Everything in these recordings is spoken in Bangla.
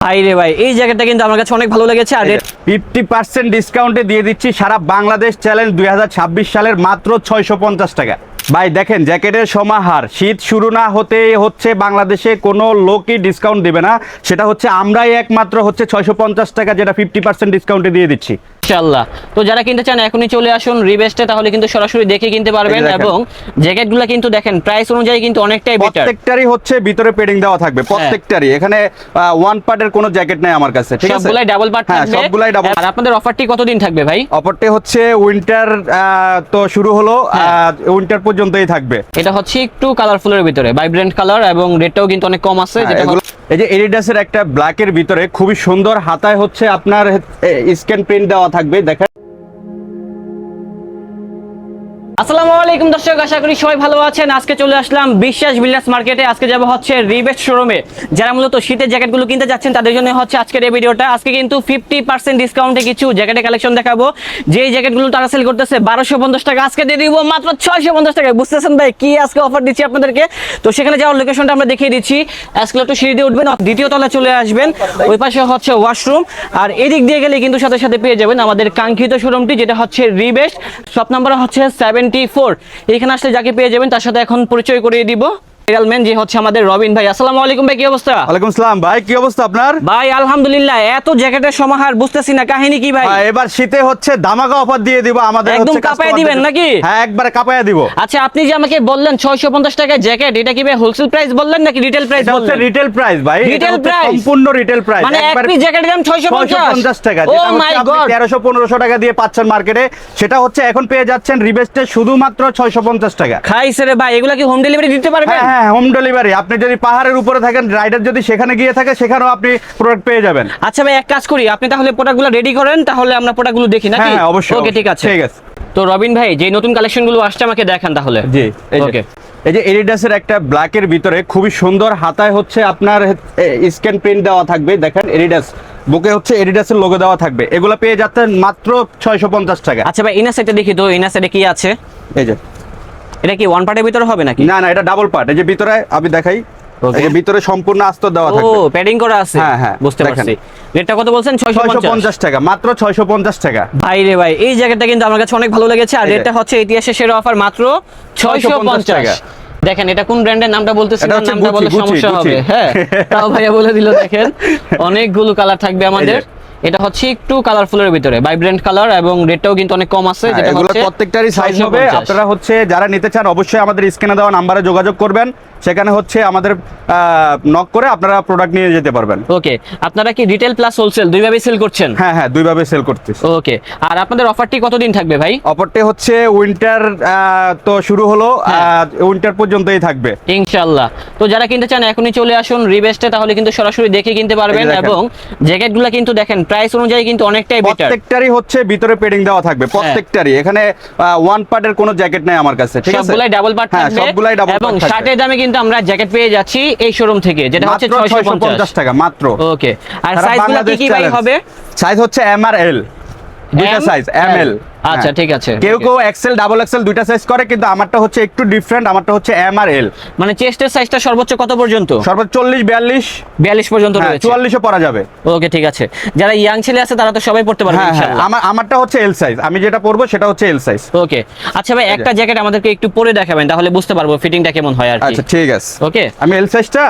ভাই রে ভাই এই জ্যাকেটটা কিন্তু আমার কাছে অনেক ভালো লেগেছে আর ফিফটি পার্সেন্ট ডিসকাউন্টে দিয়ে দিচ্ছি সারা বাংলাদেশ চ্যালেঞ্জ দুই ছাব্বিশ সালের মাত্র ছয়শো পঞ্চাশ টাকা। ভাই দেখেন জ্যাকেটের সমাহার শীত শুরু না হতে হচ্ছে বাংলাদেশে কোনো লোকই ডিসকাউন্ট দেবে না। সেটা হচ্ছে আমরাই একমাত্র হচ্ছে ছয়শো পঞ্চাশ টাকা যেটা ফিফটি পার্সেন্ট ডিসকাউন্টে দিয়ে দিচ্ছি। ইনশাআল্লাহ তো যারা কিনতে চান এখনই চলে আসুন রিবেস্টে তাহলে কিন্তু সরাসরি দেখে কিনতে পারবেন। এবং জ্যাকেটগুলো কিন্তু দেখেন প্রাইস অনুযায়ী কিন্তু অনেকটাই বেটার প্রত্যেকটারই হচ্ছে ভিতরে পেডিং দেওয়া থাকবে প্রত্যেকটারই। এখানে ওয়ান পার্টের কোনো জ্যাকেট নাই আমার কাছে ঠিক আছে? সবগুলাই ডাবল পার্ট হ্যাঁ থাকবে। সবগুলাই ডাবল আর আপনাদের অফারটি কতদিন থাকবে ভাই? অফারটি হচ্ছে উইন্টার তো শুরু হলো হ্যাঁ। উইন্টার পর্যন্তই থাকবে। এটা হচ্ছে একটু কালারফুলের ভিতরে ভাইব্রেন্ট কালার এবং রেটটাও কিন্তু অনেক কম আছে হ্যাঁ, যেটা এই যে এডিডাসের একটা ব্ল্যাকের ভিতরে খুবই সুন্দর হাতায় হচ্ছে আপনার স্ক্যান প্রিন্ট দেওয়া থাকবে, দেখেন। আসসালামু আলাইকুম দর্শক, আশা করি সবাই ভালো আছেন। আজকে চলে আসলাম বিশ্বাস বিল্ডার্স মার্কেটে। আজকে যাব হচ্ছে রিবেস্ট শোরুমে। যারা মূলত শীতের জ্যাকেটগুলো কিনতে যাচ্ছেন, তাদের জন্য হচ্ছে আজকের এই ভিডিওটা। আজকে কিন্তু ফিফটি পার্সেন্ট ডিসকাউন্টে কিছু জ্যাকেটের কালেকশন দেখাবো। যেই জ্যাকেটগুলো তারা সেল করতেছে, বারোশো পঞ্চাশ টাকা। আজকে দিয়ে দিব মাত্র ছয়শো পঞ্চাশ টাকা। বুঝতেছেন ভাই, কি আজকে অফার দিচ্ছি আপনাদেরকে? তো সেখানে যাওয়ার লোকেশনটা আমরা দেখিয়ে দিচ্ছি। আজকে একটু সিঁড়ি দিয়ে উঠবেন, দ্বিতীয় তলায় চলে আসবেন। ওই পাশে হচ্ছে ওয়াশরুম আর এদিক দিয়ে গেলে কিন্তু সাথে সাথে পেয়ে যাবেন আমাদের কাঙ্ক্ষিত শোরুমটি যেটা হচ্ছে রিবেস্ট শপ নাম্বার হচ্ছে সেভেন্টি ফোর এখানে আসলে যাকে পেয়ে যাবেন তার সাথে এখন পরিচয় করিয়ে দিব। ম্যান যে হচ্ছে আমাদের রবিন ভাই। আসসালামু আলাইকুম ভাই কি অবস্থা? ওয়ালাইকুম সালাম ভাই কি অবস্থা আপনার? ভাই আলহামদুলিল্লাহ এত জ্যাকেটের সমাহার বুঝতেছি না কাহিনী কি ভাই? ভাই, এবার শীতে হচ্ছে ধামাকা অফার দিয়ে দিব আমাদের একদম কাঁপায় দিবেন নাকি? হ্যাঁ একবারে কাপায়া দিব। আচ্ছা আপনি যে আমাকে বললেন ছয়শো পঞ্চাশ টাকায় জ্যাকেট এটা কি ভাই হোলসেল প্রাইস বললেন নাকি রিটেল প্রাইস বললেন? রিটেল প্রাইস ভাই। হচ্ছে price? সম্পূর্ণ রিটেল প্রাইস মানে এক পিস জ্যাকেটের দাম ছয়শো পঞ্চাশ? টাকা ও যেটা মাই হচ্ছে আপনি গড তেরোশো পনেরোশো টাকা দিয়ে পাচ্ছেন মার্কেটে সেটা হচ্ছে এখন পেয়ে যাচ্ছেন রিবেস্টে শুধুমাত্র ছয়শো পঞ্চাশ টাকা। খাইছে রে ভাই এগুলা কি হোম ডেলিভারি দিতে পারবেন হ্যাঁ হ্যাঁ হোম ডেলিভারি আপনি যদি পাহাড়ের উপরে থাকেন রাইডার যদি সেখানে গিয়ে থাকে সেখানেও আপনি প্রোডাক্ট পেয়ে যাবেন। আচ্ছা ভাই এক কাজ করি। আপনি তাহলে প্রোডাক্টগুলো রেডি করেন তাহলে আমরা প্রোডাক্টগুলো দেখি নাকি? হ্যাঁ অবশ্যই ওকে ঠিক আছে। ঠিক আছে। তো রবিন ভাই যে নতুন কালেকশনগুলো আসছে আমাকে দেখান তাহলে। জি ওকে এই যে এডিডাসের একটা ব্ল্যাকের ভিতরে খুবই সুন্দর হাতায় হচ্ছে আপনার স্ক্যান প্রিন্ট দেওয়া থাকবে। দেখেন এডিডাস বুকে হচ্ছে এডিডাসের লোগো দেওয়া থাকবে। এগুলো পেয়ে যাচ্ছেন মাত্র ছয়শো পঞ্চাশ টাকা। আচ্ছা ভাই ইনার সাইডে দেখি তো ইনার সাইডে কি আছে? এই যে এটা কি ওয়ান পার্টের ভিতরে হবে নাকি? না না এটা ডাবল পার্ট এই যে ভিতরে আমি দেখাই ভিতরে সম্পূর্ণ আস্তর দেওয়া ও প্যাডিং করা আছে? হ্যাঁ, হ্যাঁ, বুঝতে পারছি। রেটটা কত বলছেন? ছয়শো ছয়শো পঞ্চাশ পঞ্চাশ টাকা মাত্র ছয়শো পঞ্চাশ টাকা। ভাই রে ভাই এই জ্যাকেটটা কিন্তু আমার কাছে অনেক ভালো লেগেছে আর রেটটা হচ্ছে ইতিহাসে সেরা অফার মাত্র ছয়শো 650 টাকা। দেখেন এটা কোন ব্র্যান্ডের নামটা বলতেছি নামটা বলে সমস্যা হবে। হ্যাঁ তাও ভাইয়া বলে দিল দেখেন। অনেকগুলো কালার থাকবে আমাদের। এটা হচ্ছে একটু কালারফুলের ভিতরে ভাইব্রেন্ট কালার এবং রেটটাও কিন্তু অনেক কম আছে হ্যাঁ, যেটা এগুলো হচ্ছে প্রত্যেকটারই সাইজ হবে। আপনারা হচ্ছে যারা নিতে চান অবশ্যই আমাদের স্ক্রিনে দেওয়া নাম্বারে যোগাযোগ করবেন। সেখানে হচ্ছে আমাদের নক করে আপনারা প্রোডাক্ট নিয়ে যেতে পারবেন। ওকে আপনারা কি রিটেল প্লাস হোলসেল দুইভাবে সেল করছেন? হ্যাঁ হ্যাঁ দুইভাবে সেল করতেছি ওকে আর আপনাদের অফারটি কতদিন থাকবে ভাই? অপরটি হচ্ছে উইন্টার তো শুরু হলো হ্যাঁ। উইন্টার পর্যন্তই থাকবে। ইনশাআল্লাহ। তো যারা কিনতে চান এখনই চলে আসুন রিবেস্টে তাহলে কিন্তু সরাসরি দেখে কিনতে পারবেন। এবং জ্যাকেটগুলো কিন্তু দেখেন প্রাইস অনুযায়ী কিন্তু অনেকটাই বেটার প্রত্যেকটারই হচ্ছে ভিতরে পেডিং দেওয়া থাকবে প্রত্যেকটারই। এখানে ওয়ান পার্টের কোনো জ্যাকেট নাই আমার কাছে ঠিক আছে? সবগুলাই ডাবল পার্ট হ্যাঁ থাকবে সবগুলাই ডাবল এবং পার্ট থাকবে। শার্টের দামে কিন্তু আমরা জ্যাকেট পেয়ে যাচ্ছি এই শোরুম থেকে যেটা হচ্ছে মাত্র 650 650 টাকা মাত্র। ওকে আর সাইজগুলো কি কি ভাই হবে? সাইজ হচ্ছে এম আর এল দুইটা সাইজ এম এল আচ্ছা ঠিক আছে। কেউ. কেউ এক্সেল ডাবল এক্সেল দুইটা সাইজ করে কিন্তু আমারটা হচ্ছে একটু ডিফারেন্ট আমারটা হচ্ছে এম আর এল মানে চেস্টের সাইজটা সর্বোচ্চ কত পর্যন্ত? সর্বোচ্চ চল্লিশ বিয়াল্লিশ। 42 পর্যন্ত হ্যাঁ রয়েছে। চুয়াল্লিশও পরা যাবে। ওকে ঠিক আছে। যারা ইয়াং ছেলে আছে তারা তো সবাই পড়তে পারবে হ্যাঁ হ্যাঁ। ইনশাআল্লাহ। আমার আমারটা হচ্ছে এল সাইজ আমি যেটা পরবো সেটা হচ্ছে এল সাইজ ওকে আচ্ছা ভাই একটা জ্যাকেট আমাদেরকে একটু পরে দেখাবেন তাহলে বুঝতে পারব ফিটিংটা কেমন হয় আর কি। আচ্ছা ঠিক আছে। ওকে আমি এল সাইজটা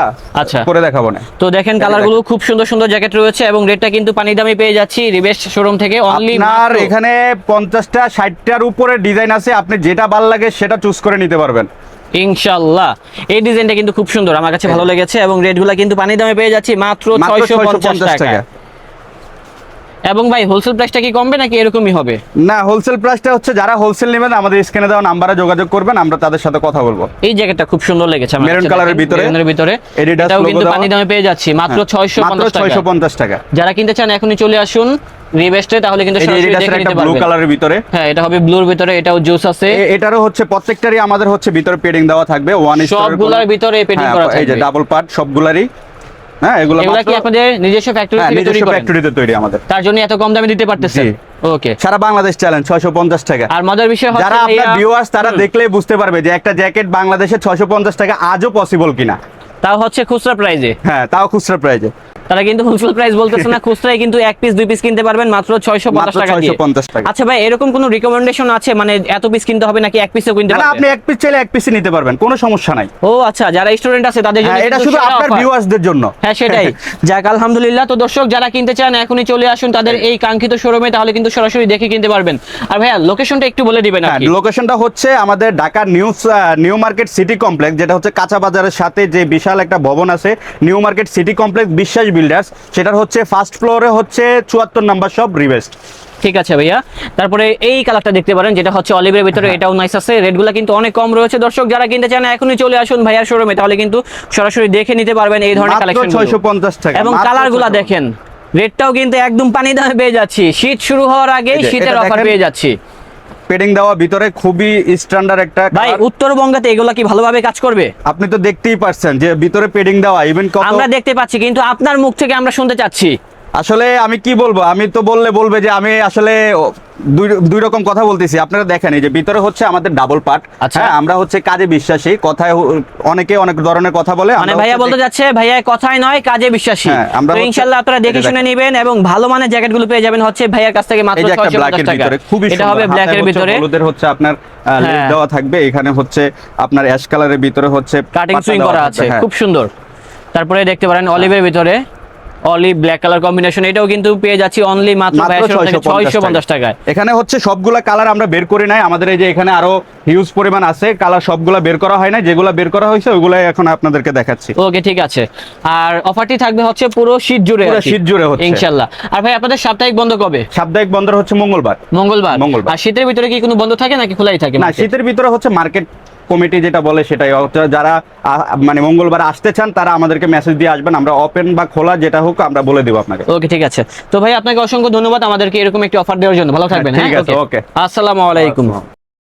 আচ্ছা। পরে দেখাবো না। তো দেখেন কালারগুলো খুব সুন্দর সুন্দর জ্যাকেট রয়েছে এবং রেটটা কিন্তু পানি দামে পেয়ে যাচ্ছি রিবেস্ট শোরুম থেকে অনলি আপনার এখানে পঞ্চাশটা ষাটটার উপরে ডিজাইন আছে আপনি যেটা ভালো লাগে সেটা চুজ করে নিতে পারবেন। ইনশাআল্লাহ এই ডিজাইনটা কিন্তু খুব সুন্দর আমার কাছে ভালো লেগেছে এবং রেটগুলো কিন্তু পানি দামে পেয়ে যাচ্ছি মাত্র মাত্র 650 650 টাকা। এবং ভাই হোলসেল প্রাইসটা কি কমবে নাকি এরকমই হবে? না হোলসেল প্রাইসটা হচ্ছে যারা হোলসেল নেবেন আমাদের স্ক্রিনে দেওয়া নাম্বারে যোগাযোগ করবেন আমরা তাদের সাথে কথা বলব। এই জ্যাকেটটা খুব সুন্দর লেগেছে আমার colour এর ভিতরে। এর ভিতরে। এটাও কিন্তু পানি দামে পেয়ে যাচ্ছি মাত্র হ্যাঁ, 650 টাকা। ছয়শো পঞ্চাশ টাকা। যারা কিনতে চান এখনই চলে আসুন। রিবেস্টে তাহলে কিন্তু ব্লু কালারের ভিতরে। হ্যাঁ এটা হবে ব্লুর ভিতরে এটাও জুস আছে। এটারও হচ্ছে প্রত্যেকটারই আমাদের হচ্ছে ভিতরে পেডিং দেওয়া থাকবে ওয়ান সবগুলোর ভিতরে padding করা এই যে ডাবল পার্ট সবগুলারই। হ্যাঁ এগুলো কি আপনাদের নিজস্ব ফ্যাক্টরি হ্যাঁ তৈরি নিজস্ব ফ্যাক্টরিতে তৈরি আমাদের। তার জন্য এত কম দামে দিতে পারতেছেন? ওকে সারা বাংলাদেশ চ্যালেঞ্জ ছয়শো পঞ্চাশ টাকা। আর মজার বিষয় হচ্ছে যারা আপনার ভাইয়া- ভিউয়ার্স তারা দেখলেই বুঝতে পারবে যে একটা জ্যাকেট বাংলাদেশে ছয়শো পঞ্চাশ টাকা আজও পসিবল কিনা। তাও হচ্ছে খুচরা প্রাইজে হ্যাঁ তাও খুচরা প্রাইজে তারা কিন্তু হোলসেল প্রাইস বলতেছে না খুচরায় কিন্তু এক পিস দুই পিস কিনতে পারবেন মাত্র ছয়শো পঞ্চাশ মাত্র টাকা দিয়ে। 650 টাকা। আচ্ছা ভাই এরকম কোনো রিকমেন্ডেশন আছে? মানে এত পিস কিনতে হবে নাকি এক পিসও কিনতে না, না, আপনি এক পিস চাইলে এক পিসই নিতে পারবেন কোনো সমস্যা নাই। ও আচ্ছা যারা স্টুডেন্ট আছে তাদের জন্য হ্যাঁ এটা শুধু আপনার ভিউয়ার্সদের জন্য। হ্যাঁ সেটাই। যাক আলহামদুলিল্লাহ। তো দর্শক যারা কিনতে চান এখনই চলে আসুন তাদের এই কাঙ্ক্ষিত শোরুমে তাহলে কিন্তু সরাসরি দেখে কিনতে পারবেন। আর ভাইয়া লোকেশনটা একটু বলে দিবেন হ্যাঁ আপনি লোকেশনটা হচ্ছে আমাদের ঢাকার new new market city complex যেটা হচ্ছে কাঁচা বাজারের সাথে যে বিশাল একটা ভবন আছে new market city complex Biswas builders সেটার হচ্ছে ফার্স্ট ফ্লোরে হচ্ছে চুয়াত্তর নাম্বার শপ রিভেস্ট ঠিক আছে ভাইয়া। তারপরে এই কালারটা দেখতে পারেন যেটা হচ্ছে অলিভের ভিতরে হ্যাঁ। এটাও নাইস আছে। রেটগুলো কিন্তু অনেক কম রয়েছে। দর্শক যারা কিনতে চান এখনই চলে আসুন ভাইয়ার শোরুমে তাহলে কিন্তু সরাসরি দেখে নিতে পারবেন এই ধরনের কালেকশন ছয়শো পঞ্চাশ টাকা এবং কালারগুলো দেখেন রেটটাও কিন্তু একদম পানি দামে পেয়ে যাচ্ছি। শীত শুরু হওয়ার আগে শীতের অফার পেয়ে যাচ্ছি। পেডিং দেওয়া ভিতরে খুবই স্ট্যান্ডার্ড একটা ভাই। উত্তরবঙ্গতে এগুলা কি ভালোভাবে কাজ করবে আপনি তো দেখতেই পারছেন যে ভিতরে পেডিং দেওয়া ইভেন কত আমরা দেখতে পাচ্ছি কিন্তু আপনার মুখ থেকে আমরা শুনতে চাচ্ছি আসলে আমি কি বলব? আমি তো বললে বলবে যে আমি আসলে দুই দুই রকম কথা বলতেছি। আপনারা দেখেন এই যে ভিতরে হচ্ছে আমাদের ডাবল পার্ট আচ্ছা। হ্যাঁ আমরা হচ্ছে কাজে বিশ্বাসী। কথায় অনেকে অনেক ধরনের কথা বলে মানে ভাইয়া বলতে যাচ্ছে ভাইয়া কথাই নয় কাজে বিশ্বাসী। হ্যাঁ, আমরা ইনশাআল্লাহ আপনারা দেখে শুনে। নেবেন এবং ভালো মানের জ্যাকেটগুলো পেয়ে যাবেন হচ্ছে ভাইয়ার কাছ থেকে মাত্র এই যে 650 টাকা। খুবই এটা হবে। ব্ল্যাকের ভিতরে। হলুদের হচ্ছে আপনার লেস হ্যাঁ। দেওয়া থাকবে। এখানে হচ্ছে আপনার অ্যাশ কালারের ভিতরে হচ্ছে কাটিং সুইং করা আছে। খুব সুন্দর। তারপরে দেখতে পারেন অলিভের ভিতরে। অলিভ ব্ল্যাক কালার কম্বিনেশন এটাও কিন্তু পেয়ে যাচ্ছি অনলি মাত্র মাত্র ছয়শো পঞ্চাশ টাকায়। এখানে হচ্ছে সবগুলা কালার আমরা বের করি নাই। আমাদের এই যে এখানে আরও হিউজ পরিমাণ আছে কালার সবগুলা বের করা হয় না যেগুলা বের করা হয়েছে ওইগুলাই এখন আপনাদেরকে দেখাচ্ছি। ওকে ঠিক আছে। আর অফারটি থাকবে হচ্ছে পুরো শীত জুড়ে পুরো শীত জুড়ে হচ্ছে। ইনশাল্লাহ। আর ভাই আপনাদের সাপ্তাহিক বন্ধ কবে? সাপ্তাহিক বন্দর হচ্ছে মঙ্গলবার। মঙ্গলবার? মঙ্গলবার। আর শীতের ভিতরে কি কোনো বন্ধ থাকে নাকি খোলাই থাকে না শীতের ভিতরে হচ্ছে মার্কেট কমিটি যেটা বলে সেটাই। অর্থাৎ যারা মানে মঙ্গলবার আসতে চান তারা আমাদেরকে মেসেজ দিয়ে আসবেন। আমরা ওপেন বা খোলা যেটা হোক আমরা বলে দেবো আপনাকে। ওকে ঠিক আছে। তো ভাই আপনাকে অসংখ্য ধন্যবাদ আমাদেরকে এরকম একটি অফার দেওয়ার জন্য। ভালো থাকবেন ঠিক হ্যাঁ? আছে, ওকে. আসসালামু আলাইকুম।